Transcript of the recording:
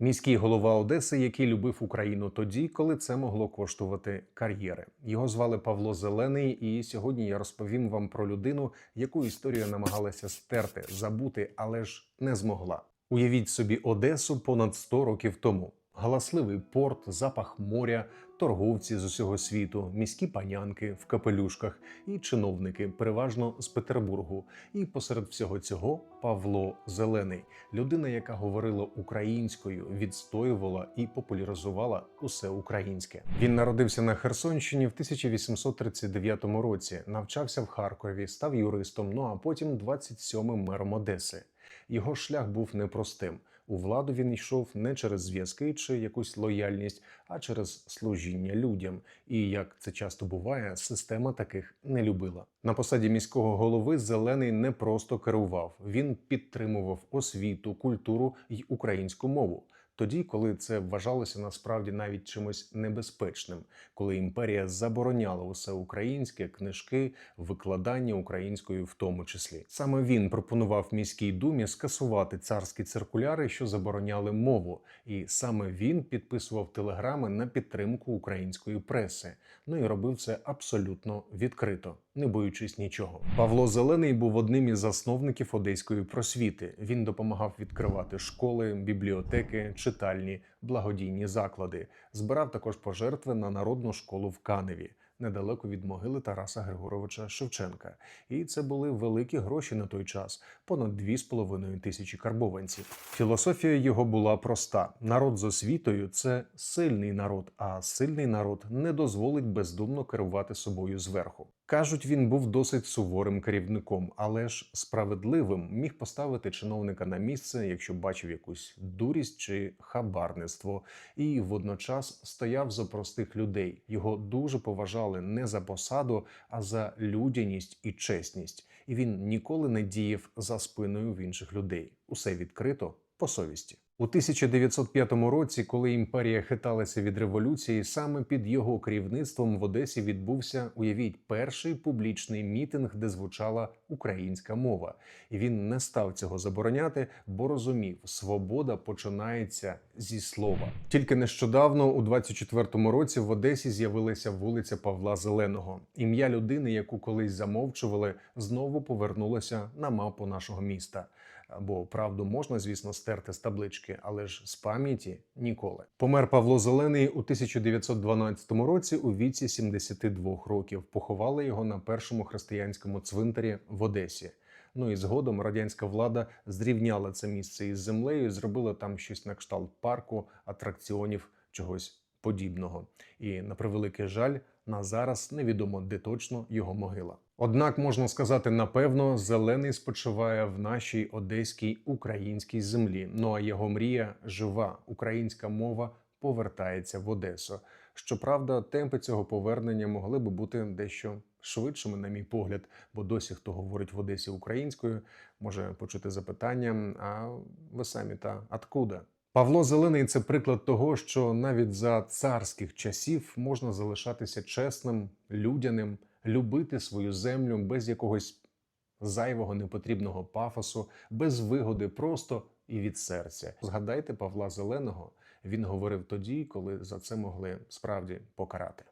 Міський голова Одеси, який любив Україну тоді, коли це могло коштувати кар'єри. Його звали Павло Зелений, і сьогодні я розповім вам про людину, яку історія намагалася стерти, забути, але ж не змогла. Уявіть собі Одесу понад 100 років тому. Галасливий порт, запах моря, торговці з усього світу, міські панянки в капелюшках і чиновники, переважно з Петербургу. І посеред всього цього Павло Зелений, людина, яка говорила українською, відстоювала і популяризувала усе українське. Він народився на Херсонщині в 1839 році, навчався в Харкові, став юристом. Ну а потім 27-м мером Одеси. Його шлях був непростим. У владу він йшов не через зв'язки чи якусь лояльність, а через служіння людям. І як це часто буває, система таких не любила. На посаді міського голови зелений не просто керував, він підтримував освіту, культуру й українську мову. Тоді, коли це вважалося насправді навіть чимось небезпечним, коли імперія забороняла усе українське, книжки, викладання українською в тому числі. Саме він пропонував міській думі скасувати царські циркуляри, що забороняли мову, і саме він підписував телеграми на підтримку української преси. Ну і робив це абсолютно відкрито, не боючись нічого. Павло Зелений був одним із засновників одеської просвіти. Він допомагав відкривати школи, бібліотеки, читальні, благодійні заклади. Збирав також пожертви на народну школу в Каневі. Недалеко від могили Тараса Григоровича Шевченка, і це були великі гроші на той час понад 2,5 тисячі карбованців. Філософія його була проста: народ з освітою це сильний народ, а сильний народ не дозволить бездумно керувати собою зверху. Кажуть, він був досить суворим керівником, але ж справедливим міг поставити чиновника на місце, якщо бачив якусь дурість чи хабарництво, і водночас стояв за простих людей. Його дуже поважали не за посаду, а за людяність і чесність. І він ніколи не діяв за спиною в інших людей. Усе відкрито по совісті. У 1905 році, коли імперія хиталася від революції, саме під його керівництвом в Одесі відбувся, уявіть, перший публічний мітинг, де звучала українська мова, і він не став цього забороняти, бо розумів, свобода починається зі слова. Тільки нещодавно, у 24-му році, в Одесі з'явилася вулиця Павла Зеленого. Ім'я людини, яку колись замовчували, знову повернулося на мапу нашого міста. Бо правду можна, звісно, стерти з таблички, але ж з пам'яті ніколи. Помер Павло Зелений у 1912 році у віці 72 років. Поховали його на першому християнському цвинтарі в Одесі. Ну і згодом радянська влада зрівняла це місце із землею, зробила там щось на кшталт парку, атракціонів, чогось подібного. І на превеликий жаль, на зараз невідомо де точно його могила. Однак можна сказати, напевно, зелений спочиває в нашій одеській українській землі. Ну а його мрія жива. Українська мова повертається в Одесу. Щоправда, темпи цього повернення могли би бути дещо швидшими, на мій погляд, бо досі хто говорить в Одесі українською, може почути запитання. А ви самі та откуда? Павло Зелений це приклад того, що навіть за царських часів можна залишатися чесним, людяним, любити свою землю без якогось зайвого непотрібного пафосу, без вигоди, просто і від серця. Згадайте Павла Зеленого. Він говорив тоді, коли за це могли справді покарати.